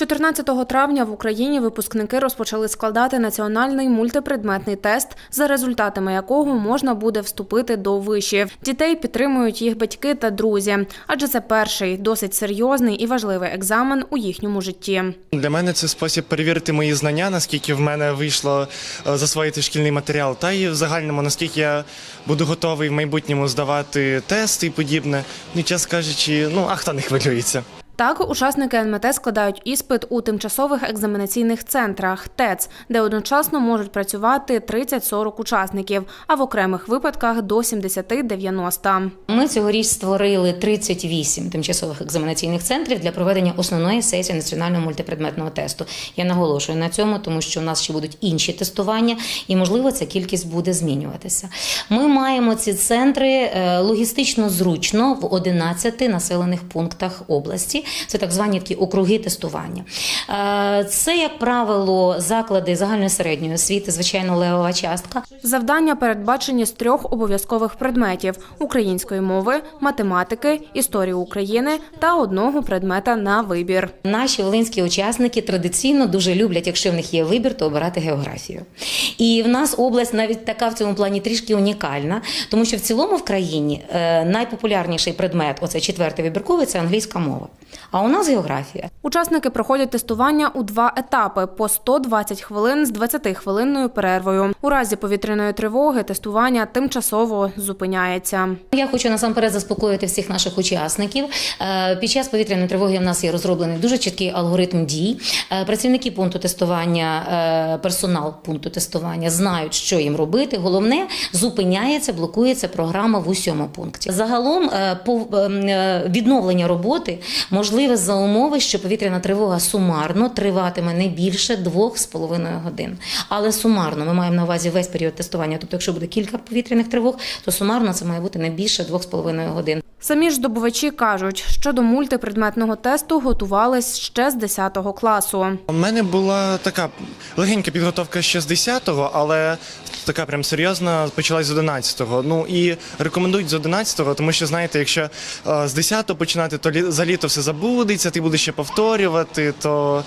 14 травня в Україні випускники розпочали складати національний мультипредметний тест, за результатами якого можна буде вступити до вишів. Дітей підтримують їх батьки та друзі, адже це перший досить серйозний і важливий екзамен у їхньому житті. Для мене це спосіб перевірити мої знання, наскільки в мене вийшло е, засвоїти шкільний матеріал, та і в загальному наскільки я буду готовий в майбутньому здавати тести і подібне. Ну, чесно кажучи, ну а хто не хвилюється. Так, учасники НМТ складають іспит у тимчасових екзаменаційних центрах ТЕЦ, де одночасно можуть працювати 30-40 учасників, а в окремих випадках до 70-90. Ми цьогоріч створили 38 тимчасових екзаменаційних центрів для проведення основної сесії національного мультипредметного тесту. Я наголошую на цьому, тому що у нас ще будуть інші тестування, і можливо ця кількість буде змінюватися. Ми маємо ці центри е, логістично зручно в 11 населених пунктах області. Це так звані такі округи тестування. Е, Це, як правило, заклади загальної середньої освіти, звичайно, левова частка. Завдання передбачені з трьох обов'язкових предметів: української мови, математики, історії України та одного предмета на вибір. Наші волинські учасники традиційно дуже люблять, якщо в них є вибір, то обирати географію. І в нас область навіть така в цьому плані трішки унікальна, тому що в цілому в країні е, найпопулярніший предмет, оце четвертий вибірковий, це англійська мова. А у нас географія. Учасники проходять тестування у два етапи по 120 хвилин з 20-хвилинною перервою. У разі повітряної тривоги тестування тимчасово зупиняється. Я хочу насамперед заспокоїти всіх наших учасників. Е, Під час повітряної тривоги в нас є розроблений дуже чіткий алгоритм дій. Е, Працівники пункту тестування, персонал пункту тестування знають, що їм робити. Головне, зупиняється, блокується програма в усьому пункті. Загалом е, по- е, відновлення роботи можливе за умови, що повітряна тривога сумарно триватиме не більше двох з половиною годин. Але сумарно ми маємо на увазі весь період тестування. Тобто, якщо буде кілька повітряних тривог, то сумарно це має бути не більше двох з половиною годин. Самі ж здобувачі кажуть, що до мультипредметного тесту готувались ще з 10 класу. У мене була така легенька підготовка ще з 10-го, але така прям серйозна почалась з 11-го. Ну і рекомендують з 11-го, тому що знаєте, якщо е, з 10-го починати, то за літо все забудеться, ти будеш ще повторювати, то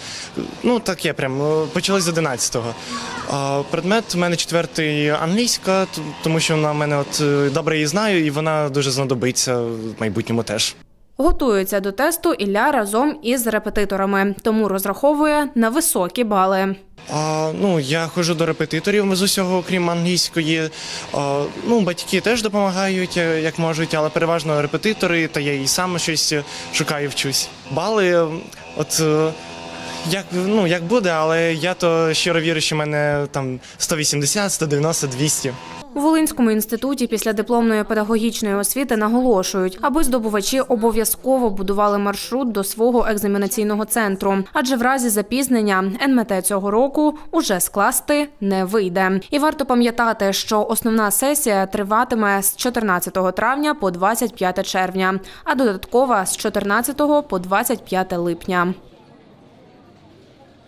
ну таке прям е, почалось з 11-го. А, Предмет у мене четвертий англійська, тому що вона в мене от е, добре її знаю, і вона дуже знадобиться в майбутньому теж. Готується до тесту Ілля разом із репетиторами, тому розраховує на високі бали. А, ну, я ходжу до репетиторів з усього, крім англійської. А, ну, батьки теж допомагають, е, як можуть, але переважно репетитори, та я і сам щось шукаю, вчусь. Бали, от е, як, ну, як буде, але я то щиро вірю, що в мене там 180, 190, 200. У Волинському інституті після дипломної педагогічної освіти наголошують, аби здобувачі обов'язково будували маршрут до свого екзаменаційного центру, адже в разі запізнення НМТ цього року уже скласти не вийде. І варто пам'ятати, що основна сесія триватиме з 14 травня по 25 червня, а додаткова з 14 по 25 липня.